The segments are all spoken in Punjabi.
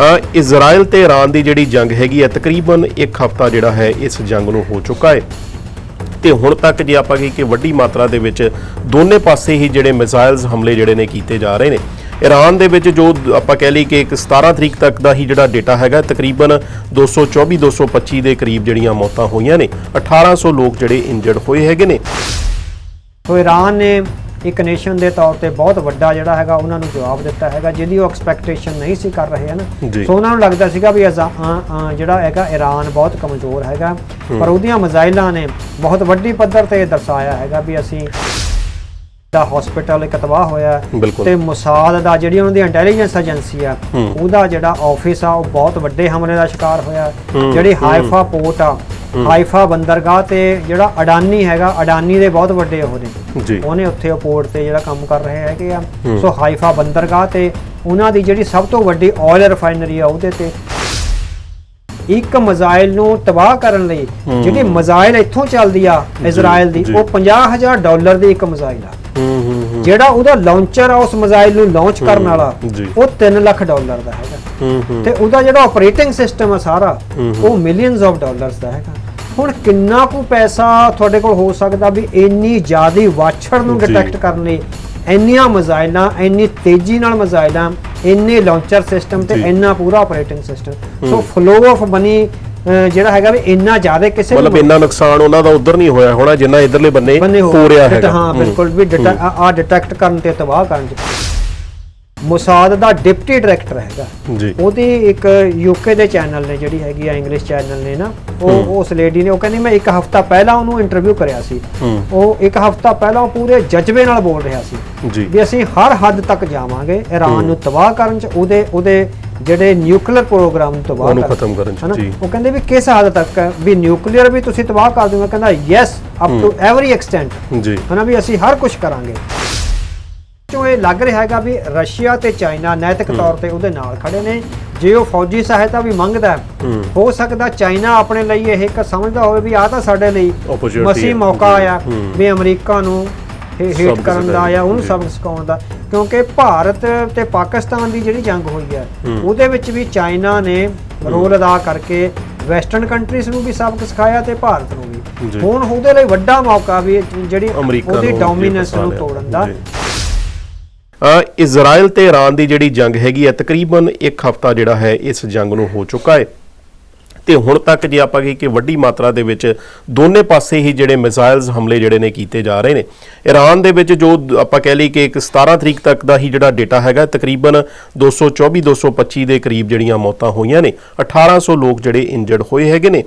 ਅ, ਇਜ਼ਰਾਈਲ ਤੇ ਇਰਾਨ ਦੀ ਜਿਹੜੀ ਜੰਗ ਹੈਗੀ ਹੈ ਤਕਰੀਬਨ ਇੱਕ ਹਫ਼ਤਾ ਜਿਹੜਾ ਹੈ ਇਸ ਜੰਗ ਨੂੰ ਹੋ ਚੁੱਕਾ ਹੈ। ਤੇ ਹੁਣ ਤੱਕ ਜੇ ਆਪਾਂ ਕਹੀਏ ਕਿ ਵੱਡੀ ਮਾਤਰਾ ਦੇ ਵਿੱਚ ਦੋਨੇ ਪਾਸੇ ਹੀ ਜਿਹੜੇ ਮਿਜ਼ਾਈਲਸ ਹਮਲੇ ਜਿਹੜੇ ਨੇ ਕੀਤੇ ਜਾ ਰਹੇ ਨੇ। ਇਰਾਨ ਦੇ ਵਿੱਚ ਜੋ ਆਪਾਂ ਕਹਿ ਲਈ ਕਿ ਇੱਕ 17 ਤਰੀਕ ਤੱਕ ਦਾ ਹੀ ਜਿਹੜਾ ਡੇਟਾ ਹੈਗਾ ਤਕਰੀਬਨ 224 225 ਦੇ ਕਰੀਬ ਜਿਹੜੀਆਂ ਮੌਤਾਂ ਹੋਈਆਂ ਨੇ। 1800 ਲੋਕ ਜਿਹੜੇ ਇੰਜਰਡ ਹੋਏ ਹੈਗੇ ਨੇ। ਸੋ ਈਰਾਨ ਨੇ ਇੱਕ ਨੇਸ਼ਨ ਦੇ ਤੌਰ ਤੇ ਬਹੁਤ ਵੱਡਾ ਜਿਹੜਾ ਹੈਗਾ ਉਹਨਾਂ ਨੂੰ ਜਵਾਬ ਦਿੱਤਾ ਹੈਗਾ ਜਿਹਦੀ ਉਹ ਐਕਸਪੈਕਟੇਸ਼ਨ ਨਹੀਂ ਸੀ ਕਰ ਰਹੇ ਹਨ। ਸੋ ਉਹਨਾਂ ਨੂੰ ਲੱਗਦਾ ਸੀਗਾ ਵੀ ਜਿਹੜਾ ਹੈਗਾ ਈਰਾਨ ਬਹੁਤ ਕਮਜ਼ੋਰ ਹੈਗਾ ਪਰ ਉਹਦੀਆਂ ਮਿਜ਼ਾਈਲਾਂ ਨੇ ਬਹੁਤ ਵੱਡੀ ਪੱਧਰ ਤੇ ਇਹ ਦਰਸਾਇਆ ਹੈਗਾ ਵੀ ਅਸੀਂ ਦਾ ਹਸਪੀਟਲ ਇੱਕ ਤਬਾਹ ਹੋਇਆ। ਤੇ ਮੁਸਾਦ ਦਾ ਜਿਹੜੀ ਉਹਨਾਂ ਦੀ ਇੰਟੈਲੀਜੈਂਸ ਏਜੰਸੀ ਆ। ਉਹਦਾ ਜਿਹੜਾ ਆਫਿਸ ਆ ਉਹ ਬਹੁਤ ਵੱਡੇ ਹਮਲੇ ਦਾ ਸ਼ਿਕਾਰ ਹੋਇਆ ਜਿਹੜੀ। ਹਾਈਫਾ ਪੋਰਟ ਆ ਹਾਈਫਾ ਬੰਦਰਗਾਹ ਤੇ ਜਿਹੜਾ ਅਡਾਨੀ ਹੈਗਾ ਅਡਾਨੀ ਦੇ ਬਹੁਤ ਵੱਡੇ ਉਹ ਨੇ ਜੀ। ਉਹਨੇ ਉੱਥੇ ਉਹ ਪੋਰਟ ਤੇ ਜਿਹੜਾ ਕੰਮ ਕਰ ਰਹੇ ਹੈਗੇ ਆ। ਸੋ ਹਾਈਫਾ ਬੰਦਰਗਾਹ ਤੇ ਉਹਨਾਂ ਦੀ ਜਿਹੜੀ ਸਭ ਤੋਂ ਵੱਡੀ ਆਇਲ ਰਿਫਾਈਨਰੀ ਆ ਉਹਦੇ ਤੇ ਇੱਕ ਮਜ਼ਾਈਲ ਨੂੰ ਤਬਾਹ ਕਰਨ ਲਈ। ਜਿਹੜੀ ਮਜ਼ਾਈਲ ਇੱਥੋਂ ਚੱਲਦੀ ਆ ਇਜ਼ਰਾਈਲ ਦੀ। ਉਹ 50000 ਡਾਲਰ ਦੀ ਇੱਕ ਮਜ਼ਾਈਲ ਆ। ਜਿਹੜਾ ਉਹਦਾ ਲਾਂਚਰ ਆ ਉਸ ਮਜ਼ਾਈਲ ਨੂੰ ਲਾਂਚ ਕਰਨ ਵਾਲਾ। ਉਹ 3 ਲੱਖ ਡਾਲਰ ਦਾ ਹੈਗਾ। ਤੇ ਉਹਦਾ ਜਿਹੜਾ ਆਪਰੇਟਿੰਗ ਸਿਸਟਮ ਆ ਸਾਰਾ ਉਹ ਮਿਲੀਅਨਸ ਆਫ ਡਾਲਰਸ ਦਾ ਹੈਗਾ। ਹੁਣ ਕਿੰਨਾ ਕੁ ਪੈਸਾ ਤੁਹਾਡੇ ਕੋਲ ਹੋ ਸਕਦਾ ਵੀ ਇੰਨੀ ਜ਼ਿਆਦੀ ਵਾਛੜ ਨੂੰ। ਡਿਟੈਕਟ ਕਰਨ ਲਈ? ਇੰਨੀਆਂ ਮਜ਼ਾਈਲਾਂ ਇੰਨੀ ਤੇਜ਼ੀ ਨਾਲ ਮਜ਼ਾਈਲਾਂ ਇੰਨੇ ਲਾਂਚਰ ਸਿਸਟਮ ਤੇ। ਇੰਨਾ ਪੂਰਾ operating system so flow of money ਜਿਹੜਾ ਹੈਗਾ ਵੀ ਇੰਨਾ ਜ਼ਿਆਦਾ ਕਿਸੇ ਮਤਲਬ ਇੰਨਾ ਨੁਕਸਾਨ ਉਹਨਾਂ ਦਾ ਉਧਰ ਨਹੀਂ ਹੋਇਆ ਹੋਣਾ ਜਿੰਨਾ ਇਧਰਲੇ ਬੰਨੇ ਹੋ ਰਿਹਾ ਹਾਂ ਹੂੰ। ਬਿਲਕੁਲ ਵੀ ਆ ਡਿਟੈਕਟ ਕਰਨ ਤੇ ਤਬਾਹ ਕਰਨ ਚ। ਮੁਸਾਦ ਦਾ ਡਿਪਟੀ ਡਾਇਰੈਕਟਰ ਹੈਗਾ। ਜੀ। ਉਹਦੀ ਇੱਕ ਯੂਕੇ ਦੇ ਚੈਨਲ ਨੇ ਜਿਹੜੀ ਹੈਗੀ ਆ ਇੰਗਲਿਸ਼ ਚੈਨਲ ਨੇ ਨਾ ਉਹ ਉਸ ਲੇਡੀ ਨੇ ਉਹ ਕਹਿੰਦੀ ਮੈਂ ਇੱਕ ਹਫਤਾ ਪਹਿਲਾਂ ਉਹਨੂੰ ਇੰਟਰਵਿਊ ਕਰਿਆ ਸੀ। ਉਹ ਇੱਕ ਹਫਤਾ ਪਹਿਲਾਂ ਉਹ ਪੂਰੇ ਜਜ਼ਬੇ ਨਾਲ ਬੋਲ ਰਿਹਾ ਸੀ ਜੀ। ਵੀ ਅਸੀਂ ਹਰ ਹੱਦ ਤੱਕ ਜਾਵਾਂਗੇ ਈਰਾਨ ਨੂੰ ਤਬਾਹ ਕਰਨ ਚ ਉਹਦੇ ਉਹਦੇ ਜਿਹੜੇ ਨਿਊਕਲੀਅਰ ਪ੍ਰੋਗਰਾਮ ਨੂੰ ਤਬਾਹ ਕਰਨ ਖਤਮ ਕਰਨ ਚ? ਜੀ। ਉਹ ਕਹਿੰਦੇ ਵੀ ਕਿਸ ਹੱਦ ਤੱਕ ਵੀ ਨਿਊਕਲੀਅਰ ਵੀ ਤੁਸੀਂ ਤਬਾਹ ਕਰ ਦੋਗੇ ਕਹਿੰਦਾ yes up to every extent ਜੀ। ਹਨਾ? ਵੀ ਅਸੀਂ ਹਰ ਕੁਝ ਕਰਾਂਗੇ। ਚੋਂ ਇਹ ਲੱਗ ਰਿਹਾ ਹੈਗਾ ਵੀ ਰਸ਼ੀਆ ਤੇ ਚਾਈਨਾ ਨੈਤਿਕ ਤੌਰ ਤੇ ਉਹਦੇ ਨਾਲ ਖੜੇ ਨੇ ਜੇ ਉਹ ਫੌਜੀ ਸਹਾਇਤਾ ਵੀ ਮੰਗਦਾ ਹੈ, ਸਕਦਾ ਚਾਈਨਾ ਆਪਣੇ ਲਈ ਇਹ ਇੱਕ ਸਮਝਦਾ ਹੋਵੇ ਵੀ ਆਹ ਤਾਂ ਸਾਡੇ ਲਈ ਮਸੀ। ਮੌਕਾ। ਆਇਆ। ਵੀ ਅਮਰੀਕਾ ਨੂੰ ਹੇਟ ਕਰਨ ਦਾ ਜਾਂ ਉਹਨੂੰ। ਸਬਕ ਸਿਖਾਉਣ ਦਾ ਕਿਉਂਕਿ ਭਾਰਤ ਤੇ ਪਾਕਿਸਤਾਨ ਦੀ ਜਿਹੜੀ ਜੰਗ ਹੋਈ ਹੈ। ਉਹਦੇ ਵਿੱਚ ਵੀ ਚਾਈਨਾ ਨੇ ਰੋਲ ਅਦਾ ਕਰਕੇ ਵੈਸਟਰਨ ਕੰਟਰੀਜ਼ ਨੂੰ ਵੀ ਸਬਕ ਸਿਖਾਇਆ ਤੇ ਭਾਰਤ ਨੂੰ। ਵੀ ਹੁਣ ਉਹਦੇ ਲਈ ਵੱਡਾ ਮੌਕਾ ਵੀ ਜਿਹੜੀ ਉਹਦੀ ਡੋਮੀਨੈਂਸ ਨੂੰ। ਤੋੜਨ ਦਾ ਇਜ਼ਰਾਈਲ ਤੇ ਇਰਾਨ ਦੀ ਜਿਹੜੀ ਜੰਗ ਹੈਗੀ ਹੈ, ਤਕਰੀਬਨ ਇੱਕ ਹਫ਼ਤਾ ਜਿਹੜਾ ਹੈ ਇਸ ਜੰਗ ਨੂੰ ਹੋ ਚੁੱਕਾ ਹੈ। ਤੇ ਹੁਣ ਤੱਕ ਜੇ ਆਪਾਂ ਕਹੀਏ ਕਿ ਵੱਡੀ ਮਾਤਰਾ ਦੇ ਵਿੱਚ ਦੋਨੇ ਪਾਸੇ ਹੀ ਜਿਹੜੇ ਮਿਜ਼ਾਈਲਸ ਹਮਲੇ ਜਿਹੜੇ ਨੇ ਕੀਤੇ ਜਾ ਰਹੇ ਨੇ। ਇਰਾਨ ਦੇ ਵਿੱਚ ਜੋ ਆਪਾਂ ਕਹਿ ਲਈ ਕਿ ਇੱਕ 17 ਤਰੀਕ ਤੱਕ ਦਾ ਹੀ ਜਿਹੜਾ ਡੇਟਾ ਹੈਗਾ ਤਕਰੀਬਨ 224 225 ਦੇ ਕਰੀਬ ਜਿਹੜੀਆਂ ਮੌਤਾਂ ਹੋਈਆਂ ਨੇ 1800 ਲੋਕ ਜਿਹੜੇ ਇੰਜਰਡ ਹੋਏ ਹੈਗੇ ਨੇ।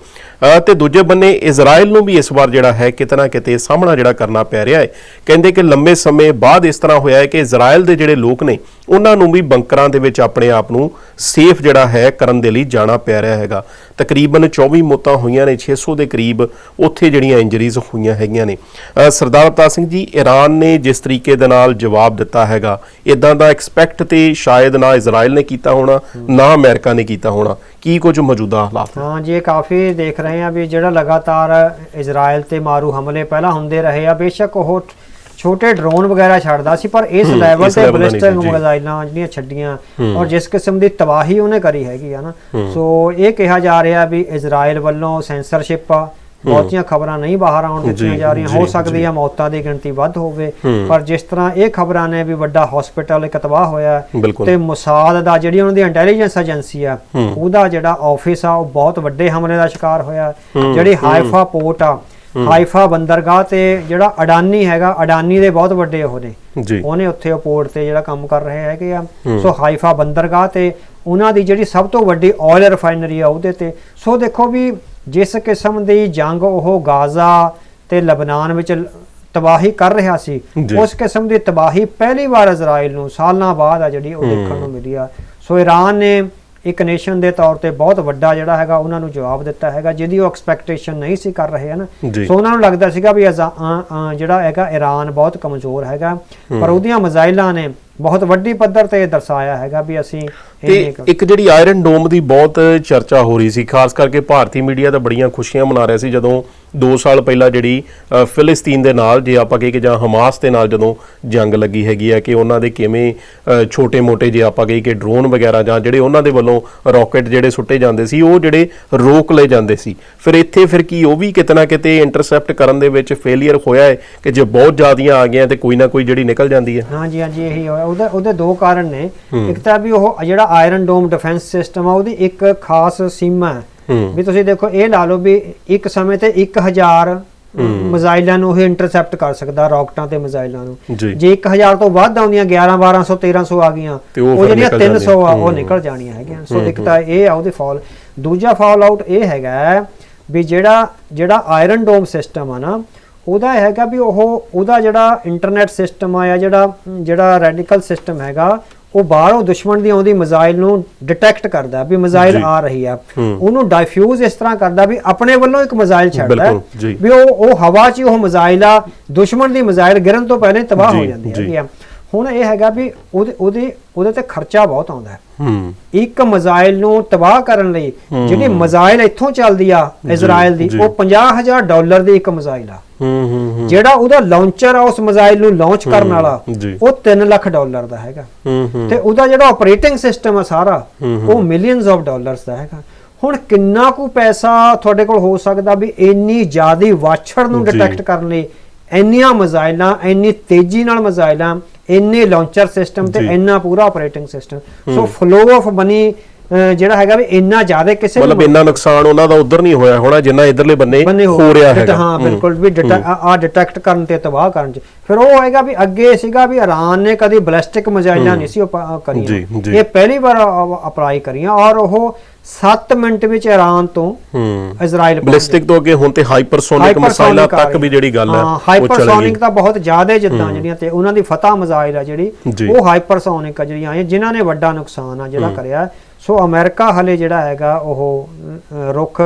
ਅ, ਤੇ ਦੂਜੇ ਬੰਨੇ ਇਜ਼ਰਾਈਲ ਨੂੰ ਵੀ ਇਸ ਵਾਰ ਜਿਹੜਾ ਹੈ ਕਿਤਨਾ ਕਿਤੇ ਸਾਹਮਣਾ ਜਿਹੜਾ ਕਰਨਾ ਪੈ ਰਿਹਾ ਹੈ। ਕਹਿੰਦੇ ਕਿ ਲੰਮੇ ਸਮੇਂ ਬਾਅਦ ਇਸ ਤਰ੍ਹਾਂ ਹੋਇਆ ਹੈ ਕਿ ਇਜ਼ਰਾਈਲ ਦੇ ਜਿਹੜੇ ਲੋਕ ਨੇ ਉਹਨਾਂ ਨੂੰ ਵੀ ਬੰਕਰਾਂ ਦੇ ਵਿੱਚ ਆਪਣੇ ਆਪ ਨੂੰ ਸੇਫ ਜਿਹੜਾ ਹੈ ਕਰਨ ਦੇ ਲਈ ਜਾਣਾ ਪੈ ਰਿਹਾ ਹੈਗਾ। ਤਕਰੀਬਨ 24 ਮੌਤਾਂ ਹੋਈਆਂ ਨੇ 600 ਦੇ ਕਰੀਬ ਉੱਥੇ ਜਿਹੜੀਆਂ ਇੰਜਰੀਜ਼ ਹੋਈਆਂ ਹੈਗੀਆਂ ਨੇ। ਸਰਦਾਰ ਅਵਤਾਰ ਸਿੰਘ ਜੀ ਈਰਾਨ ਨੇ ਜਿਸ ਤਰੀਕੇ ਦੇ ਨਾਲ ਜਵਾਬ ਦਿੱਤਾ ਹੈਗਾ ਇਦਾਂ ਦਾ ਐਕਸਪੈਕਟ ਤੇ ਸ਼ਾਇਦ ਨਾ ਇਜ਼ਰਾਈਲ ਨੇ ਕੀਤਾ ਹੋਣਾ, ਨਾ ਅਮਰੀਕਾ ਨੇ ਕੀਤਾ ਹੋਣਾ। ਕੀ ਕੁਝ ਮੌਜੂਦਾ ਹਾਲਾਤ ਹਾਂ ਜੀ, ਇਹ ਕਾਫੀ ਦੇਖ ਰਹੇ ਆ ਵੀ ਜਿਹੜਾ ਲਗਾਤਾਰ ਇਜ਼ਰਾਈਲ ਤੇ ਮਾਰੂ ਹਮਲੇ ਪਹਿਲਾਂ ਹੁੰਦੇ ਰਹੇ ਆ, ਬੇਸ਼ੱਕ ਉਹ ਛੋਟੇ ਡਰੋਨ ਵਗੈਰਾ ਛੱਡਦਾ ਸੀ ਪਰ ਇਸ ਹੂੰ, ਲੈਵਲ ਤੇ ਬਲਿਸਟਿਕ। ਮਿਜ਼ਾਈਲਾਂ ਜਿਹੜੀਆਂ ਛੱਡੀਆਂ ਹੂੰ। ਔਰ ਜਿਸ ਕਿਸਮ ਦੀ ਤਬਾਹੀ ਉਹਨੇ ਕਰੀ ਹੈਗੀ ਆ ਨਾ ਹੂੰ। ਸੋ ਇਹ ਕਿਹਾ ਜਾ ਰਿਹਾ ਵੀ ਇਜ਼ਰਾਈਲ ਵੱਲੋਂ ਸੈਂਸਰਸ਼ਿਪ ਆ ਬਹੁਤੀਆਂ ਖਬਰਾਂ ਨਹੀਂ ਬਾਹਰ ਆਉਣ ਦਿੱਤੀਆਂ ਜੀ, ਰਹੀਆਂ ਹੋ ਸਕਦੀ। ਆ ਮੌਤਾਂ ਦੀ ਗਿਣਤੀ ਵੱਧ ਹੋਵੇ ਹੂੰ। ਪਰ ਜਿਸ ਤਰ੍ਹਾਂ ਇਹ ਖਬਰਾਂ ਨੇ ਵੀ ਵੱਡਾ ਹਸਪੀਟਲ ਇੱਕ ਤਬਾਹ ਹੋਇਆ ਹੈ। ਤੇ ਮੁਸਾਦ ਦਾ ਜਿਹੜੀ ਉਹਨਾਂ ਦੀ ਇੰਟੈਲੀਜੈਂਸ ਏਜੰਸੀ ਆ ਹੂੰ। ਉਹਦਾ ਜਿਹੜਾ ਆਫਿਸ ਆ ਉਹ ਬਹੁਤ ਵੱਡੇ ਹਮਲੇ ਦਾ ਸ਼ਿਕਾਰ ਹੋਇਆ ਹੂੰ, ਜਿਹੜੀ ਹੂੰ। ਹਾਈਫਾ ਪੋਰਟ ਆ ਹਾਈਫਾ ਬੰਦਰਗਾਹ ਤੇ ਜਿਹੜਾ ਅਡਾਨੀ ਹੈਗਾ ਅਡਾਨੀ ਦੇ ਬਹੁਤ ਵੱਡੇ ਉਹ ਨੇ। ਜੀ। ਉਹਨੇ ਉੱਥੇ ਉਹ ਪੋਰਟ ਤੇ ਜਿਹੜਾ ਕੰਮ ਕਰ ਰਹੇ ਹੈਗੇ ਆ। ਸੋ ਹਾਈਫਾ ਬੰਦਰਗਾਹ ਤੇ ਉਹਨਾਂ ਦੀ ਜਿਹੜੀ ਸਭ ਤੋਂ ਵੱਡੀ ਆਇਲ ਰਿਫਾਈਨਰੀ ਆ ਉਹਦੇ ਤੇ। ਸੋ ਦੇਖੋ ਵੀ ਜਿਸ ਕਿਸਮ ਦੀ ਜੰਗ ਉਹ ਗਾਜ਼ਾ ਤੇ ਲਬਨਾਨ ਵਿੱਚ ਤਬਾਹੀ ਕਰ ਰਿਹਾ ਸੀ। ਉਸ ਕਿਸਮ ਦੀ ਤਬਾਹੀ ਪਹਿਲੀ ਵਾਰ ਇਜ਼ਰਾਈਲ ਨੂੰ ਸਾਲਾਂ ਬਾਅਦ ਆ ਜਿਹੜੀ ਉਹ ਦੇਖਣ ਨੂੰ ਮਿਲੀ ਆ। ਸੋ ਈਰਾਨ ਨੇ ਇੱਕ ਨੇਸ਼ਨ ਦੇ ਤੌਰ ਤੇ ਬਹੁਤ ਵੱਡਾ ਜਿਹੜਾ ਹੈਗਾ ਉਹਨਾਂ ਨੂੰ ਜਵਾਬ ਦਿੱਤਾ ਹੈਗਾ ਜਿਹਦੀ ਉਹ ਐਕਸਪੈਕਟੇਸ਼ਨ ਨਹੀਂ ਸੀ ਕਰ ਰਹੇ ਹਨ। ਸੋ ਉਹਨਾਂ ਨੂੰ ਲੱਗਦਾ ਸੀਗਾ ਵੀ ਜਿਹੜਾ ਹੈਗਾ ਈਰਾਨ ਬਹੁਤ ਕਮਜ਼ੋਰ ਹੈਗਾ। ਪਰ ਉਹਦੀਆਂ ਮਿਜ਼ਾਈਲਾਂ ਨੇ ਬਹੁਤ ਵੱਡੀ ਪੱਧਰ ਤੇ ਦਰਸਾਇਆ ਹੈਗਾ ਵੀ ਅਸੀਂ ਤੇ ਇੱਕ ਜਿਹੜੀ ਆਇਰਨ ਡੋਮ ਦੀ ਬਹੁਤ ਚਰਚਾ ਹੋ ਰਹੀ ਸੀ ਖਾਸ ਕਰਕੇ ਭਾਰਤੀ ਮੀਡੀਆ ਤਾਂ ਬੜੀਆਂ ਖੁਸ਼ੀਆਂ ਮਨਾ ਰਿਹਾ ਸੀ ਜਦੋਂ 2 ਸਾਲ ਪਹਿਲਾਂ ਜਿਹੜੀ ਫਿਲਿਸਤੀਨ ਦੇ ਨਾਲ ਜੇ ਆਪਾਂ ਕਹੀਏ ਕਿ ਜਾਂ ਹਮਾਸ ਦੇ ਨਾਲ ਜਦੋਂ ਜੰਗ ਲੱਗੀ ਹੈਗੀ ਹੈ ਕਿ ਉਹਨਾਂ ਦੇ ਕਿਵੇਂ ਛੋਟੇ-ਮੋਟੇ ਜੇ ਆਪਾਂ ਕਹੀਏ ਕਿ ਡਰੋਨ ਵਗੈਰਾ ਜਾਂ ਜਿਹੜੇ ਉਹਨਾਂ ਦੇ ਵੱਲੋਂ ਰਾਕਟ ਜਿਹੜੇ ਸੁੱਟੇ ਜਾਂਦੇ ਸੀ ਉਹ ਜਿਹੜੇ ਰੋਕ ਲਏ ਜਾਂਦੇ ਸੀ। ਫਿਰ ਇੱਥੇ ਫਿਰ ਕੀ ਉਹ ਵੀ ਕਿਤੇ ਨਾ ਕਿਤੇ ਇੰਟਰਸੈਪਟ ਕਰਨ ਦੇ ਵਿੱਚ ਫੇਲਿਅਰ ਹੋਇਆ ਹੈ ਕਿ ਜੇ ਬਹੁਤ ਜ਼ਿਆਦੀਆਂ ਆ ਗਈਆਂ ਤੇ ਕੋਈ ਨਾ ਕੋਈ ਜਿਹੜੀ ਨਿਕਲ ਜਾਂਦੀ ਹੈ? ਹਾਂਜੀ ਹਾਂਜੀ ਇਹੀ ਹੋਇਆ। ਉਹਦੇ ਉਹਦੇ ਦੋ ਕਾਰਨ ਨੇ। ਇੱਕ ਤਾਂ ਵੀ ਉਹ ਜਿਹੜਾ ਆਇਰਨ ਡੋਮ ਡਿਫੈਂਸ ਸਿਸਟਮ ਆ ਉਹਦੀ ਇੱਕ ਖਾਸ ਸੀਮਾ ਹੂੰ। ਵੀ ਤੁਸੀਂ ਦੇਖੋ ਇਹ ਲਾ ਲਓ ਵੀ ਇੱਕ ਸਮੇਂ ਤੇ 1000 ਮਿਜ਼ਾਈਲਾਂ ਨੂੰ ਇਹ ਇੰਟਰਸੈਪਟ ਕਰ ਸਕਦਾ ਰਾਕਟਾਂ ਤੇ ਮਿਜ਼ਾਈਲਾਂ ਨੂੰ। ਜੀ। ਜੇ 1000 ਤੋਂ ਵੱਧ ਆਉਂਦੀਆਂ 11 1200 1300 ਆ ਗਈਆਂ ਤੇ ਉਹ ਜਿਹੜੀਆਂ ਨਿਕਲ 300 ਆ ਉਹ। ਨਿਕਲ ਜਾਣੀਆਂ ਹੈਗੀਆਂ। ਸੋ ਦਿੱਕਤ ਆ ਇਹ ਆ ਉਹਦੀ ਫਾਲ। ਦੂਜਾ ਫਾਲ ਆਊਟ ਇਹ ਹੈਗਾ ਵੀ ਜਿਹੜਾ ਜਿਹੜਾ ਆਇਰਨ ਡੋਮ ਸਿਸਟਮ ਆ ਨਾ ਉਹਦਾ ਹੈਗਾ ਵੀ ਉਹ ਉਹਦਾ ਜਿਹੜਾ ਇੰਟਰਨੈਟ ਸਿਸਟਮ ਆ ਜਾਂ ਜਿਹੜਾ ਜਿਹੜਾ ਰੈਡੀਕਲ ਸਿਸਟਮ ਹੈਗਾ ਉਹ ਬਾਹਰੋਂ ਦੁਸ਼ਮਣ ਦੀ ਆਉਂਦੀ ਮਿਜ਼ਾਈਲ ਨੂੰ ਡਿਟੈਕਟ ਕਰਦਾ ਵੀ ਮਿਜ਼ਾਈਲ। ਆ ਰਹੀ ਆ ਹੂੰ। ਉਹਨੂੰ ਡਾਈਫਿਊਜ਼ ਇਸ ਤਰ੍ਹਾਂ ਕਰਦਾ ਵੀ ਆਪਣੇ ਵੱਲੋਂ ਇੱਕ ਮਿਜ਼ਾਈਲ ਛੱਡਦਾ ਹੈ। ਵੀ ਉਹ ਉਹ ਹਵਾ 'ਚ ਹੀ ਉਹ ਮਿਜ਼ਾਈਲ ਆ ਦੁਸ਼ਮਣ ਦੀ ਮਿਜ਼ਾਈਲ ਗਿਰਨ ਤੋਂ ਪਹਿਲੇ ਤਬਾਹ ਹੋ ਜਾਂਦੀ ਜੀ। ਹੁਣ ਇਹ ਹੈਗਾ ਵੀ ਉਹਦੇ ਉਹਦੇ ਉਹਦੇ ਤੇ ਖਰਚਾ ਬਹੁਤ ਆਉਂਦਾ ਹੈ ਹੂੰ ਇੱਕ ਮਿਜ਼ਾਈਲ ਨੂੰ ਤਬਾਹ ਕਰਨ ਲਈ। ਜਿਹੜੀ ਮਿਜ਼ਾਈਲ ਇੱਥੋਂ ਚੱਲਦੀ ਆ ਇਜ਼ਰਾਈਲ ਦੀ। ਉਹ 50000 ਡਾਲਰ ਦੀ ਇੱਕ ਮਿਜ਼ਾਈਲ ਆ ਹੂੰ ਹੂੰ ਹੂੰ ਜਿਹੜਾ ਉਹਦਾ ਲਾਂਚਰ ਆ ਉਸ ਮਿਜ਼ਾਈਲ ਨੂੰ ਲਾਂਚ ਕਰਨ ਵਾਲਾ। ਉਹ 3 ਲੱਖ ਡਾਲਰ ਦਾ ਹੈਗਾ ਤੇ ਉਹਦਾ ਜਿਹੜਾ ਆਪਰੇਟਿੰਗ ਸਿਸਟਮ ਆ ਸਾਰਾ ਉਹ ਮਿਲੀਅਨਸ ਆਫ ਡਾਲਰਸ ਦਾ ਹੈਗਾ ਹੁਣ ਕਿੰਨਾ ਕੁ ਪੈਸਾ ਤੁਹਾਡੇ ਕੋਲ ਹੋ ਸਕਦਾ ਵੀ ਇੰਨੀ ਜ਼ਿਆਦੀ ਵਾਛੜ ਨੂੰ। ਡਿਟੈਕਟ ਕਰਨ ਲਈ ਇੰਨੀਆਂ ਮਿਜ਼ਾਈਲਾਂ ਇੰਨੀ ਤੇਜ਼ੀ ਨਾਲ ਮਿਜ਼ਾਈਲਾਂ ਇੰਨੇ ਲਾਂਚਰ ਸਿਸਟਮ ਤੇ। ਇੰਨਾ ਪੂਰਾ operating system so flow of money ਜਿਹੜਾ ਹੈਗਾ ਵੀ ਇੰਨਾ ਜ਼ਿਆਦਾ ਕਿਸੇ ਮਤਲਬ ਇੰਨਾ ਨੁਕਸਾਨ ਉਹਨਾਂ ਦਾ ਉਧਰ ਨਹੀਂ ਹੋਇਆ ਹੋਣਾ ਜਿੰਨਾ ਇਧਰਲੇ ਬੰਨੇ ਹੋ ਰਿਹਾ ਹਾਂ ਹੂੰ। ਬਿਲਕੁਲ ਵੀ ਆ ਡਿਟੈਕਟ ਕਰਨ ਤੇ ਤਬਾਹ ਕਰਨ ਚ। ਫਿਰ ਉਹ ਹੋਏਗਾ ਵੀ ਅੱਗੇ ਸੀਗਾ ਵੀ ਇਰਾਨ ਨੇ ਕਦੀ ਬਲਿਸਟਿਕ ਮਿਜ਼ਾਈਲਾਂ ਨਹੀਂ ਸੀ ਕਰੀਆਂ। ਇਹ ਪਹਿਲੀ ਵਾਰ ਅਪਲਾਈ ਕਰੀਆਂ ਔਰ ਉਹ 7 ਮਿੰਟ ਵਿੱਚ ਇਰਾਨ ਤੋਂ ਇਜ਼ਰਾਈਲ ਬਲਿਸਟਿਕ ਤੋਂ ਅੱਗੇ ਹੁਣ ਤੇ ਹਾਈਪਰਸੋਨਿਕ ਮਿਸਾਈਲਾਂ ਤੱਕ ਵੀ। ਜਿਹੜੀ ਗੱਲ ਹੈ ਹਾਂ ਉਹ ਚੱਲ ਹਾਈਪਰਸੋਨਿਕ ਤਾਂ ਬਹੁਤ ਜ਼ਿਆਦਾ ਜਿੱਦਾਂ ਜਿਹੜੀਆਂ ਤੇ ਉਹਨਾਂ ਦੀ ਫਤਹ ਮਿਜ਼ਾਈਲ ਆ ਜਿਹੜੀ। ਉਹ ਹਾਈਪਰਸੋਨਿਕ ਆ ਜਿਹੜੀਆਂ ਆਈਆਂ ਜਿਨ੍ਹਾਂ ਨੇ ਵੱਡਾ ਨੁਕਸਾਨ ਆ ਜਿਹੜਾ ਕਰਿਆ। ਸੋ ਅਮਰੀਕਾ ਹਲੇ ਜਿਹੜਾ ਹੈਗਾ ਉਹ ਰੁੱਖ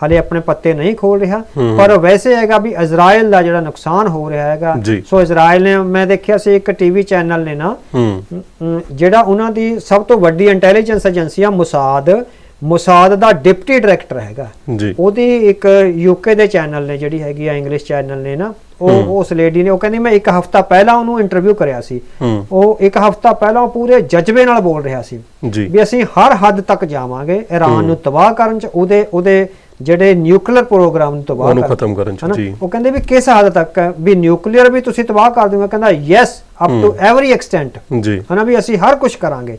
ਹਲੇ ਆਪਣੇ ਪੱਤੇ ਨਹੀਂ ਖੋਲ ਰਿਹਾ। ਪਰ ਵੈਸੇ ਹੈਗਾ ਵੀ ਇਜ਼ਰਾਈਲ ਦਾ ਜਿਹੜਾ ਨੁਕਸਾਨ ਹੋ ਰਿਹਾ ਹੈਗਾ। ਸੋ ਇਜ਼ਰਾਈਲ ਨੇ ਮੈਂ ਦੇਖਿਆ ਸੀ ਇੱਕ ਟੀਵੀ ਚੈਨਲ ਨੇ ਨਾ ਜਿਹੜਾ ਉਹਨਾਂ ਦੀ ਸਭ ਤੋਂ ਵੱਡੀ ਇੰਟੈਲੀਜੈਂਸ ਏਜੰਸੀ ਆ ਮੁਸਾਦ। ਮੁਸਾਦ ਦਾ ਡਿਪਟੀ ਡਾਇਰੈਕਟਰ ਹੈਗਾ। ਉਹਦੀ ਇੱਕ ਯੂਕੇ ਦੇ ਚੈਨਲ ਨੇ ਜਿਹੜੀ ਹੈਗੀ ਆ ਇੰਗਲਿਸ਼ ਚੈਨਲ ਨੇ ਨਾ ਉਹ ਉਸ ਲੇਡੀ ਨੇ ਉਹ ਕਹਿੰਦੀ ਮੈਂ ਇੱਕ ਹਫਤਾ ਪਹਿਲਾਂ ਉਹਨੂੰ ਇੰਟਰਵਿਊ ਕਰਿਆ ਸੀ। ਉਹ ਇੱਕ ਹਫਤਾ ਪਹਿਲਾਂ ਉਹ ਪੂਰੇ ਜਜ਼ਬੇ ਨਾਲ ਬੋਲ ਰਿਹਾ ਸੀ ਵੀ ਅਸੀਂ ਹਰ ਹੱਦ ਤੱਕ ਜਾਵਾਂਗੇ ਈਰਾਨ ਨੂੰ ਤਬਾਹ ਕਰਨ ਚ ਉਹਦੇ ਉਹਦੇ ਜਿਹੜੇ ਨਿਊਕਲੀਅਰ ਪ੍ਰੋਗਰਾਮ ਨੂੰ ਤਬਾਹ ਕਰਨ ਖਤਮ ਕਰਨ ਚ? ਜੀ। ਉਹ ਕਹਿੰਦੇ ਵੀ ਕਿਸ ਹੱਦ ਤੱਕ ਵੀ ਨਿਊਕਲੀਅਰ ਵੀ ਤੁਸੀਂ ਤਬਾਹ ਕਰ ਦਿਓਗੇ ਕਹਿੰਦਾ yes up to every extent ਜੀ। ਹਨਾ ਵੀ ਅਸੀਂ ਹਰ ਕੁਝ ਕਰਾਂਗੇ।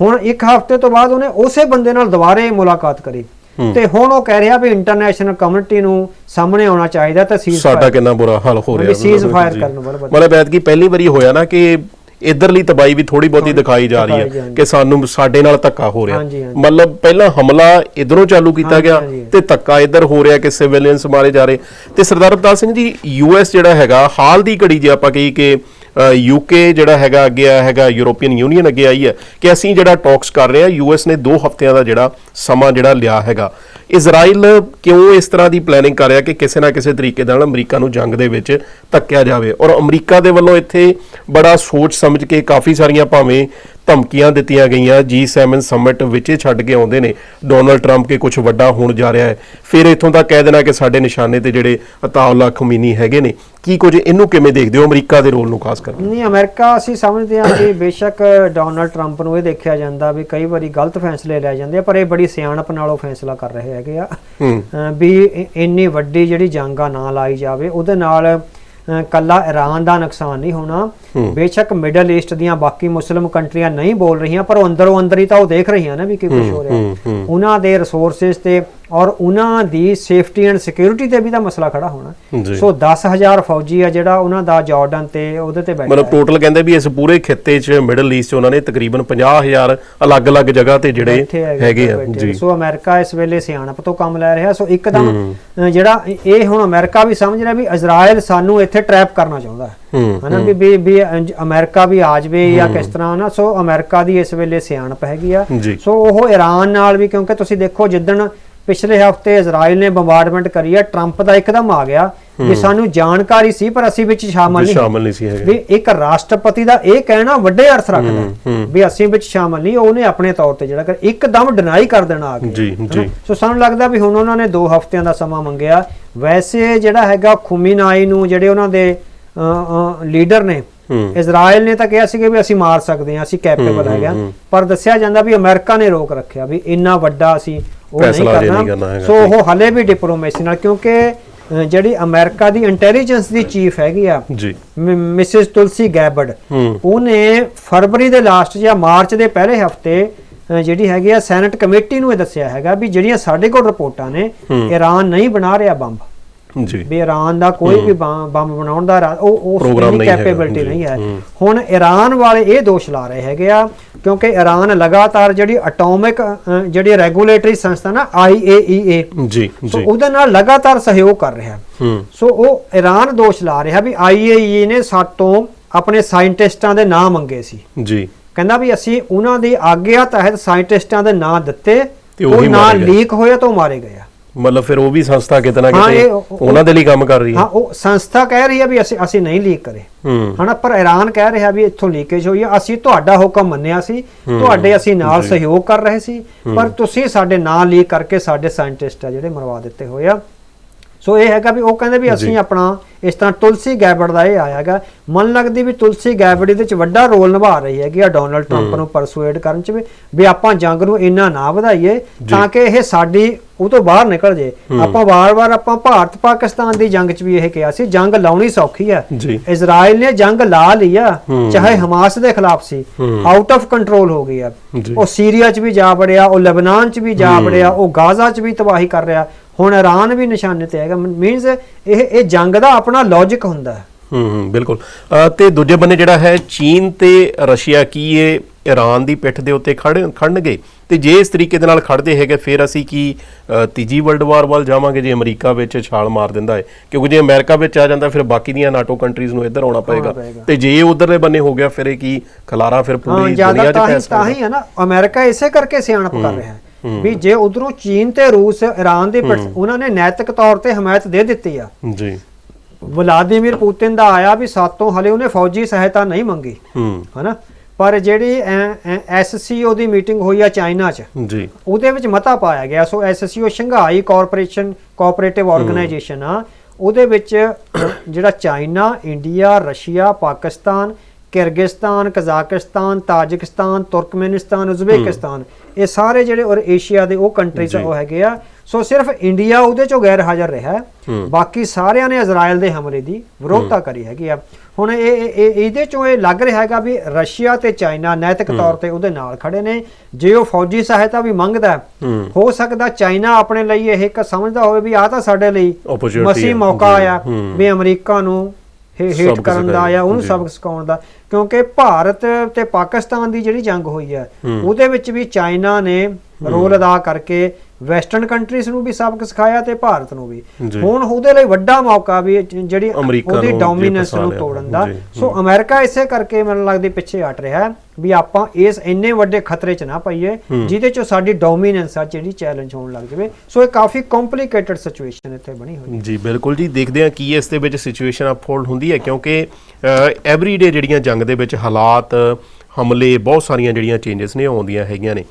ਹੁਣ ਇੱਕ ਹਫ਼ਤੇ ਤੋਂ ਬਾਅਦ ਉਹਨੇ ਉਸੇ ਬੰਦੇ ਨਾਲ ਦੁਬਾਰੇ ਮੁਲਾਕਾਤ ਕਰੀ। ਤੇ ਹੁਣ ਉਹ ਕਹਿ ਰਿਹਾ ਵੀ ਇੰਟਰਨੈਸ਼ਨਲ ਕਮਿਊਨਿਟੀ ਨੂੰ ਸਾਹਮਣੇ ਆਉਣਾ ਚਾਹੀਦਾ ਤਾਂ ਸੀਜ਼ ਸਾਡਾ ਕਿੰਨਾ ਬੁਰਾ ਹਾਲ ਹੋ ਰਿਹਾ ਵੀ cease ਮਤਲਬ fire ਜੀ। ਕਰਨ ਵਾਲਾ। ਮਤਲਬ ਐਤਕੀ ਪਹਿਲੀ ਵਾਰੀ ਹੋਇਆ ਨਾ ਕਿ ਇਧਰਲੀ ਤਬਾਈ ਵੀ ਥੋੜੀ ਬਹੁਤੀ ਦਿਖਾਈ ਜਾ ਰਹੀ ਹੈ। ਕਿ ਸਾਨੂੰ ਸਾਡੇ ਨਾਲ ਧੱਕਾ ਹੋ ਰਿਹਾ। ਮਤਲਬ ਪਹਿਲਾਂ ਹਮਲਾ ਇਧਰੋਂ ਚਾਲੂ ਕੀਤਾ ਗਿਆ। ਤੇ ਧੱਕਾ ਇਧਰ ਹੋ ਰਿਹਾ ਕਿ ਸਿਵਿਲੀਅਨਸ ਮਾਰੇ ਜਾ ਰਹੇ ਤੇ ਸਰਦਾਰ ਅਵਤਾਰ ਸਿੰਘ ਜੀ ਯੂਐਸ ਜਿਹੜਾ ਹੈਗਾ ਹਾਲ ਦੀ ਘੜੀ ਜੇ ਆਪਾਂ ਕਹੀ ਕਿ ਯੂਕੇ ਜਿਹੜਾ ਹੈਗਾ ਅੱਗੇ ਆਇਆ ਹੈਗਾ ਯੂਰੋਪੀਅਨ ਯੂਨੀਅਨ ਅੱਗੇ ਆਈ ਹੈ ਕਿ ਅਸੀਂ ਜਿਹੜਾ ਟਾਕਸ ਕਰ ਰਹੇ ਹਾਂ ਯੂਐਸ ਨੇ 2 ਹਫ਼ਤਿਆਂ ਦਾ ਜਿਹੜਾ ਸਮਾਂ ਜਿਹੜਾ ਲਿਆ ਹੈਗਾ। ਇਜ਼ਰਾਈਲ ਕਿਉਂ ਇਸ ਤਰ੍ਹਾਂ ਦੀ ਪਲੈਨਿੰਗ ਕਰ ਰਿਹਾ ਕਿ ਕਿਸੇ ਨਾ ਕਿਸੇ ਤਰੀਕੇ ਨਾਲ ਅਮਰੀਕਾ ਨੂੰ ਜੰਗ ਦੇ ਵਿੱਚ ਧੱਕਿਆ ਜਾਵੇ? ਔਰ ਅਮਰੀਕਾ ਦੇ ਵੱਲੋਂ ਇੱਥੇ ਬੜਾ ਸੋਚ ਸਮਝ ਕੇ ਕਾਫੀ ਸਾਰੀਆਂ ਭਾਵੇਂ ਧਮਕੀਆਂ ਦਿੱਤੀਆਂ ਗਈਆਂ। G7 ਸਮਿਟ ਵਿੱਚੇ ਛੱਡ ਕੇ ਆਉਂਦੇ ਨੇ। ਡੋਨਲਡ ਟਰੰਪ ਕੇ ਕੁਝ ਵੱਡਾ ਹੋਣ ਜਾ ਰਿਹਾ ਹੈ। ਫਿਰ ਇੱਥੋਂ ਤੱਕ ਕਹਿ ਦੇਣਾ ਕਿ ਸਾਡੇ ਨਿਸ਼ਾਨੇ ਤੇ ਜਿਹੜੇ ਅਤਾਉਲਾ ਖਮੀਨੀ ਹੈਗੇ ਨੇ ਕੀ ਕੁਝ ਇਹਨੂੰ ਕਿਵੇਂ ਦੇਖਦੇ ਹੋ? ਅਮਰੀਕਾ ਦੇ ਰੋਲ ਨੂੰ ਖਾਸ ਕਰਕੇ। ਨਹੀਂ ਅਮਰੀਕਾ ਅਸੀਂ ਸਮਝਦੇ ਹਾਂ ਕਿ ਬੇਸ਼ੱਕ ਡੋਨਲਡ ਟਰੰਪ ਨੂੰ ਇਹ ਦੇਖਿਆ ਜਾਂਦਾ ਵੀ ਕਈ ਵਾਰੀ ਗਲਤ ਫੈਸਲੇ ਲੈ ਜਾਂਦੇ ਆ ਪਰ ਇਹ ਬੜੀ ਸਿਆਣਪ ਨਾਲ ਉਹ ਫੈਸਲਾ ਕਰ ਰਹੇ ਹੈਗੇ ਆ। ਵੀ ਇੰਨੀ ਵੱਡੀ ਜਿਹੜੀ ਜੰਗ ਆ ਨਾ ਲਾਈ ਜਾਵੇ ਉਹਦੇ ਨਾਲ ਕੱਲਾ ਈਰਾਨ ਦਾ ਨੁਕਸਾਨ ਨਹੀਂ ਹੋਣਾ। ਬੇਸ਼ੱਕ ਮਿਡਲ ਈਸਟ ਦੀਆਂ ਬਾਕੀ ਮੁਸਲਮ ਕੰਟਰੀਆਂ ਨਹੀਂ ਬੋਲ ਰਹੀਆਂ ਪਰ ਉਹ ਅੰਦਰੋਂ ਅੰਦਰ ਹੀ ਤਾਂ ਉਹ ਦੇਖ ਰਹੀਆਂ ਨਾ ਵੀ ਕੀ ਕੁਝ ਹੋ ਰਿਹਾ। ਉਹਨਾਂ ਦੇ ਰਿਸੋਰਸਸ ਤੇ ਔਰ ਉਹਨਾਂ ਦੀ ਸੇਫਟੀ ਐਂਡ ਸਿਕਿਉਰਿਟੀ ਤੇ ਵੀ ਤਾਂ ਮਸਲਾ ਖੜਾ ਹੋਣਾ। ਸੋ 10000 ਫੌਜੀ ਆ ਜਿਹੜਾ ਉਹਨਾਂ ਦਾ ਜਾਰਡਨ ਤੇ ਉਹਦੇ ਤੇ ਬੈਠਾ ਮਤਲਬ। ਟੋਟਲ ਕਹਿੰਦੇ ਵੀ ਇਸ ਪੂਰੇ ਖਿੱਤੇ 'ਚ ਮਿਡਲ ਈਸਟ 'ਚ ਉਹਨਾਂ ਨੇ ਤਕਰੀਬਨ 50000 ਅਲੱਗ-ਅਲੱਗ ਜਗ੍ਹਾ ਤੇ ਜਿਹੜੇ ਹੈਗੇ ਆ। ਜੀ। ਸੋ ਅਮਰੀਕਾ ਇਸ ਵੇਲੇ ਸਿਆਣਪ ਤੋਂ ਕੰਮ ਲੈ ਰਿਹਾ। ਸੋ ਇੱਕਦਮ ਜਿਹੜਾ ਇਹ ਹੁਣ ਅਮਰੀਕਾ ਵੀ ਸਮਝ ਰਿਹਾ ਵੀ ਇਜ਼ਰਾਈਲ ਸਾਨੂੰ ਇੱਥੇ ਟਰੈਪ ਕਰਨਾ ਚਾਹੁੰਦਾ ਹੈ। ਹਨਾ ਵੀ ਵੀ ਅਮਰੀਕਾ ਵੀ ਆ ਜਾਵੇ ਜਾਂ ਕਿਸ ਤਰ੍ਹਾਂ ਨਾ ਸੋ ਅਮਰੀਕਾ ਦੀ ਇਸ ਵੇਲੇ ਸਿਆਣਪ ਹੈਗੀ ਆ। ਸੋ ਉਹ ਈਰਾਨ ਨਾਲ ਵੀ ਕਿਉਂਕਿ ਤੁਸੀਂ ਦੇਖੋ ਜਿੱਦਣ ਪਿਛਲੇ ਹਫ਼ਤੇ ਇਜ਼ਰਾਈਲ ਨੇ ਬੰਬਾਰਡਮੈਂਟ ਕਰੀ ਆ ਟਰੰਪ ਦਾ ਇੱਕਦਮ ਆ ਗਿਆ ਵੀ ਸਾਨੂੰ ਜਾਣਕਾਰੀ ਸੀ ਪਰ ਅਸੀਂ ਵਿੱਚ ਸ਼ਾਮਲ ਨਹੀਂ। ਸ਼ਾਮਲ ਨਹੀਂ ਸੀ ਹੈਗੇ। ਵੀ ਇੱਕ ਰਾਸ਼ਟਰਪਤੀ ਦਾ ਇਹ ਕਹਿਣਾ ਵੱਡੇ ਅਰਥ ਰੱਖਦਾ। ਵੀ ਅਸੀਂ ਵਿੱਚ ਸ਼ਾਮਲ ਨਹੀਂ ਉਹਨੇ ਆਪਣੇ ਤੌਰ ਤੇ ਜਿਹੜਾ ਕਰ ਇੱਕਦਮ ਡਿਨਾਈ ਕਰ ਦੇਣਾ ਆ ਕੇ। ਜੀ ਜੀ। ਸੋ ਸਾਨੂੰ ਲੱਗਦਾ ਵੀ ਹੁਣ ਉਹਨਾਂ ਨੇ 2 ਹਫ਼ਤਿਆਂ ਦਾ ਸਮਾਂ ਮੰਗਿਆ। ਵੈਸੇ ਜਿਹੜਾ ਹੈਗਾ ਖੁਮੀਨਾਈ ਨੂੰ ਜਿਹੜੇ ਉਹਨਾਂ ਦੇ ਲੀਡਰ ਨੇ ਇਜ਼ਰਾਈਲ ਨੇ ਤਾਂ ਕਿਹਾ ਸੀ ਕਿ ਵੀ ਅਸੀਂ ਮਾਰ ਸਕਦੇ ਹਾਂ ਅਸੀਂ ਕੈਪੇਬਲ ਹੈਗੇ ਪਰ ਦੱਸਿਆ ਜਾਂਦਾ ਵੀ ਅਮਰੀਕਾ ਨੇ ਰੋਕ ਰੱਖਿਆ ਵੀ ਇੰਨਾ ਵੱਡਾ ਅਸੀਂ ਉਹ ਨਹੀਂ ਕਰਨਾ। ਸੋ। ਉਹ ਹਲੇ ਵੀ ਡਿਪਲੋਮੇਸੀ ਨਾਲ ਕਿਉਂਕਿ ਜਿਹੜੀ ਅਮਰੀਕਾ ਦੀ ਇੰਟੈਲੀਜੈਂਸ ਦੀ ਚੀਫ ਹੈਗੀ ਆ ਜੀ। ਮਿਸਿਸ ਤੁਲਸੀ ਗੈਬਰਡ ਉਹਨੇ ਫਰਵਰੀ ਦੇ ਲਾਸਟ ਜਾਂ ਮਾਰਚ ਦੇ ਪਹਿਲੇ ਹਫ਼ਤੇ ਜਿਹੜੀ ਹੈਗੀ ਆ ਸੈਨੇਟ ਕਮੇਟੀ ਨੂੰ ਇਹ ਦੱਸਿਆ ਹੈਗਾ ਵੀ ਜਿਹੜੀਆਂ ਸਾਡੇ ਕੋਲ ਰਿਪੋਰਟਾਂ ਨੇ ਈਰਾਨ ਨਹੀਂ ਬਣਾ ਰਿਹਾ ਬੰਬ। ਜੀ। ਵੀ ਈਰਾਨ ਦਾ ਕੋਈ ਵੀ ਬੰਬ ਬਣਾਉਣ ਦਾ ਉਹ ਨਹੀਂ ਹੈਗਾ, ਕੈਪੇਬਿਲਿਟੀ ਨਹੀਂ ਹੈ। ਹੁਣ ਈਰਾਨ ਵਾਲੇ ਇਹ ਦੋਸ਼ ਲਾ ਰਹੇ ਹੈਗੇ ਆ ਕਿਉਂਕਿ ਈਰਾਨ ਲਗਾਤਾਰ ਜਿਹੜੀ ਐਟੋਮਿਕ ਜਿਹੜੀ ਰੈਗੂਲੇਟਰੀ ਸੰਸਥਾ ਨਾ IAEA ਜੀ ਸੋ ਉਹਦੇ ਨਾਲ ਲਗਾਤਾਰ ਸਹਿਯੋਗ ਕਰ ਰਿਹਾ। ਸੋ ਉਹ ਈਰਾਨ ਦੋਸ਼ ਲਾ ਰਿਹਾ ਵੀ IAEA ਨੇ ਸਾਤੋਂ ਆਪਣੇ ਸਾਇੰਟਿਸਟਾਂ ਦੇ ਨਾਂ ਮੰਗੇ ਸੀ। ਜੀ। ਕਹਿੰਦਾ ਵੀ ਅਸੀਂ ਉਹਨਾਂ ਦੀ ਆਗਿਆ ਤਹਿਤ ਸਾਇੰਟਿਸਟਾਂ ਦੇ ਨਾਂ ਦਿੱਤੇ ਉਹ ਨਾਂ। ਲੀਕ ਹੋਇਆ ਤਾਂ ਮਾਰੇ ਗਏ ਮਤਲਬ ਫਿਰ ਉਹ ਵੀ ਸੰਸਥਾ ਕਿਤੇ ਨਾ ਹਾਂ, ਕਿਤੇ ਇਹ ਉਹ- ਉਹਨਾਂ ਦੇ ਲਈ ਕੰਮ ਕਰ ਰਹੀ ਹੈ। ਹਾਂ ਉਹ ਸੰਸਥਾ ਕਹਿ ਰਹੀ ਹੈ ਵੀ ਅਸੀਂ ਅਸੀਂ ਨਹੀਂ ਲੀਕ ਕਰੇ। ਹੂੰ। ਹਨਾ ਪਰ ਈਰਾਨ ਕਹਿ ਰਿਹਾ ਵੀ ਇੱਥੋਂ ਲੀਕੇਜ ਹੋਈ ਆ ਅਸੀਂ ਤੁਹਾਡਾ ਹੁਕਮ ਮੰਨਿਆ ਸੀ। ਤੁਹਾਡੇ ਅਸੀਂ ਨਾਲ ਸਹਿਯੋਗ ਕਰ ਰਹੇ ਸੀ। ਪਰ ਤੁਸੀਂ ਸਾਡੇ ਨਾਂ ਲੀਕ ਕਰਕੇ ਸਾਡੇ ਸਾਇੰਟਿਸਟ ਆ ਜਿਹੜੇ ਮਰਵਾ ਦਿੱਤੇ ਹੋਏ ਆ। ਸੋ ਇਹ ਹੈਗਾ ਵੀ ਉਹ ਕਹਿੰਦੇ ਵੀ ਅਸੀਂ ਆਪਣਾ ਇਸ ਤਰ੍ਹਾਂ ਤੁਲਸੀ ਗੈਬਰਡ ਦਾ ਇਹ ਆਇਆ ਹੈਗਾ। ਮਨ ਲੱਗਦੀ ਵੀ ਤੁਲਸੀ ਗੈਬਰਡ ਇਹਦੇ ਵਿੱਚ ਵੱਡਾ ਰੋਲ ਨਿਭਾ ਰਹੀ ਹੈਗੀ ਆ ਡੋਨਲਡ ਟਰੰਪ ਨੂੰ ਪਰਸੂਏਡ ਕਰਨ ਚ ਵੀ ਆਪਾਂ ਜੰਗ ਨੂੰ ਇੰਨਾ ਨਾ ਵਧਾਈਏ ਤਾਂ ਕਿ ਇਹ ਸਾਡੀ ਉਹ ਤੋਂ ਬਾਹਰ ਨਿਕਲ ਜੇ। ਆਪਾਂ ਵਾਰ-ਵਾਰ ਆਪਾਂ ਭਾਰਤ ਪਾਕਿਸਤਾਨ ਦੀ ਜੰਗ 'ਚ ਵੀ ਇਹ ਕਿਹਾ ਸੀ ਜੰਗ ਲਾਉਣੀ ਸੌਖੀ ਹੈ ਇਜ਼ਰਾਈਲ ਨੇ ਜੰਗ ਲਾ ਲਈ ਆ ਚਾਹੇ ਹਮਾਸ ਦੇ ਖਿਲਾਫ ਸੀ। ਆਊਟ ਆਫ ਕੰਟਰੋਲ ਹੋ ਗਈ ਆ। ਉਹ ਸੀਰੀਆ 'ਚ ਵੀ ਜਾ ਵੜਿਆ ਉਹ ਲੈਬਨਾਨ 'ਚ ਵੀ ਜਾ ਵੜਿਆ ਉਹ ਗਾਜ਼ਾ 'ਚ ਵੀ ਤਬਾਹੀ ਕਰ ਰਿਹਾ। ਹੁਣ ਇਰਾਨ ਵੀ ਨਿਸ਼ਾਨੇ ਤੇ ਹੈਗਾ। ਮੀਨਸ ਇਹ ਇਹ ਜੰਗ ਦਾ ਆਪਣਾ ਲੌਜੀਕ ਹੁੰਦਾ ਹੈ। ਹੂੰ ਹੂੰ ਬਿਲਕੁਲ। ਤੇ ਦੂਜੇ ਬੰਨੇ ਜਿਹੜਾ ਹੈ ਚੀਨ ਤੇ ਰਸ਼ੀਆ ਕੀ ਇਹ ਈਰਾਨ ਦੀ ਪਿੱਠ ਦੇ ਉੱਤੇ ਖੜ ਖੜਨਗੇ। ਤੇ ਜੇ ਇਸ ਤਰੀਕੇ ਦੇ ਨਾਲ ਖੜਦੇ ਹੈਗੇ ਫਿਰ ਅਸੀਂ ਕੀ ਤੀਜੀ ਵਰਲਡ ਵਾਰ ਵੱਲ ਜਾਵਾਂਗੇ ਜੇ ਅਮਰੀਕਾ ਵਿੱਚ ਛਾਲ ਮਾਰ ਦਿੰਦਾ ਹੈ? ਕਿਉਂਕਿ ਜੇ ਅਮਰੀਕਾ ਵਿੱਚ ਆ ਜਾਂਦਾ ਫਿਰ ਬਾਕੀ ਦੀਆਂ ਨਾਟੋ ਕੰਟਰੀਜ਼ ਨੂੰ ਇੱਧਰ ਆਉਣਾ ਪਏਗਾ। ਤੇ ਜੇ ਉਧਰਲੇ ਬੰਨੇ ਹੋ ਗਿਆ ਫਿਰ ਇਹ ਕੀ ਖਲਾਰਾ ਫਿਰ ਪੂਰੀ ਦੁਨੀਆ 'ਚ ਪੈ ਹੀ ਤਾਂ ਸਕਦਾ ਹੀ ਹੈ ਨਾ। ਅਮਰੀਕਾ ਇਸੇ ਕਰਕੇ ਸਿਆਣਪ ਕਰ ਰਿਹਾ ਹੈ। ਵੀ ਜੇ ਉਧਰੋਂ ਚੀਨ ਤੇ ਰੂਸ ਇਰਾਨ ਦੀ ਉਹਨਾਂ ਨੇ ਨੈਤਿਕ ਤੌਰ ਤੇ ਹਮਾਇਤ ਦੇ ਦਿੱਤੀ ਆ। ਜੀ। ਵਲਾਦੀਮੀਰ ਪੁਤਿਨ ਦਾ ਆਇਆ ਵੀ ਸਾਤੋਂ ਹਲੇ ਉਹਨੇ ਫੌਜੀ ਸਹਾਇਤਾ ਨਹੀਂ ਮੰਗੀ। ਹੂੰ। ਹਨਾ? ਪਰ ਜਿਹੜੀ ਐਸਸੀਓ ਦੀ ਮੀਟਿੰਗ ਹੋਈ ਆ ਚਾਈਨਾ 'ਚ ਜੀ। ਉਹਦੇ ਵਿੱਚ ਮਤਾ ਪਾਇਆ ਗਿਆ। So SCO Shanghai corporation cooperative organisation ਆ। ਉਹਦੇ ਵਿੱਚ ਜਿਹੜਾ China India Russia Pakistan Kyrgyzstan Kazakhstan Tajikistan Turkmenistan Uzbekistan. ਇਹ ਸਾਰੇ ਜਿਹੜੇ ਔਰ ਏਸ਼ੀਆ ਦੇ ਉਹ ਕੰਟਰੀਜ਼ ਉਹ ਹੈਗੇ ਆ। ਸੋ ਸਿਰਫ ਇੰਡੀਆ ਉਹਦੇ ਚੋਂ ਗੈਰ ਹਾਜ਼ਰ ਰਿਹਾ। ਬਾਕੀ ਸਾਰਿਆਂ ਨੇ ਇਜ਼ਰਾਈਲ ਦੇ ਹਮਲੇ ਦੀ ਵਿਰੋਧਤਾ ਕਰੀ ਹੈਗੀ ਆ। ਹੁਣ ਇਹ ਇਹ- ਇਹ- ਇਹਦੇ ਚੋਂ ਇਹ ਲੱਗ ਰਿਹਾ ਹੈਗਾ ਵੀ ਰਸ਼ੀਆ ਤੇ ਚਾਈਨਾ ਨੈਤਿਕ ਤੌਰ ਤੇ ਉਹਦੇ ਨਾਲ ਖੜੇ ਨੇ। ਜੇ ਉਹ ਫੌਜੀ ਸਹਾਇਤਾ ਵੀ ਮੰਗਦਾ ਹੈ, ਸਕਦਾ ਚਾਈਨਾ ਆਪਣੇ ਲਈ ਇਹ ਇੱਕ ਸਮਝਦਾ ਹੋਵੇ ਵੀ ਆਹ ਤਾਂ ਸਾਡੇ ਲਈ ਮਸੀ। ਮੌਕਾ ਹੂੰ। ਵੀ ਅਮਰੀਕਾ ਨੂੰ ਹੇਟ ਕਰਨ ਦਾ ਆ ਉਹਨੂੰ। ਸਬਕ ਸਿਖਾਉਣ ਦਾ। ਕਿਉਂਕਿ ਭਾਰਤ ਤੇ ਪਾਕਿਸਤਾਨ ਦੀ ਜਿਹੜੀ ਜੰਗ ਹੋਈ ਹੈ। ਉਹਦੇ ਵਿੱਚ ਵੀ ਚਾਈਨਾ ਨੇ ਰੋਲ ਅਦਾ ਕਰਕੇ ਵੈਸਟਰਨ ਕੰਟਰੀਜ਼ ਨੂੰ ਵੀ ਸਬਕ ਸਿਖਾਇਆ ਤੇ ਭਾਰਤ ਨੂੰ ਵੀ। ਹੁਣ ਉਹਦੇ ਲਈ ਵੱਡਾ ਮੌਕਾ ਵੀ ਜਿਹੜੀ ਉਹਦੀ ਡੋਮੀਨੈਂਸ ਨੂੰ। ਤੋੜਨ ਦਾ। ਸੋ ਅਮਰੀਕਾ ਇਸੇ ਕਰਕੇ ਮੈਨੂੰ ਲੱਗਦੀ ਪਿੱਛੇ ਹਟ ਰਿਹਾ ਹੈ ਵੀ ਆਪਾਂ ਇਸ ਇੰਨੇ ਵੱਡੇ ਖਤਰੇ 'ਚ ਨਾ ਪਈਏ ਜਿਹਦੇ 'ਚ ਸਾਡੀ ਡੋਮੀਨੈਂਸ ਆ ਜਿਹੜੀ ਚੈਲੰਜ ਹੋਣ ਲੱਗ ਜਾਵੇ। ਸੋ ਇਹ ਕਾਫੀ ਕੰਪਲਿਕੇਟਡ ਸਿਚੁਏਸ਼ਨ ਇੱਥੇ ਬਣੀ ਹੋਈ ਹੈ। ਜੀ ਬਿਲਕੁਲ ਜੀ। ਦੇਖਦੇ ਹਾਂ ਕੀ ਇਸ ਦੇ ਵਿੱਚ ਸਿਚੁਏਸ਼ਨ ਅਪਫੋਲਡ ਹੁੰਦੀ ਹੈ ਕਿਉਂਕਿ ਐਵਰੀਡੇ ਜਿਹੜੀਆਂ ਜੰਗ ਦੇ ਵਿੱਚ ਹਾਲਾਤ ਹਮਲੇ ਬਹੁਤ ਸਾਰੀਆਂ ਜਿਹੜੀਆਂ ਚੇਂਜਸ ਨੇ ਆਉਂਦੀਆਂ ਹੈਗੀਆਂ ਨੇ।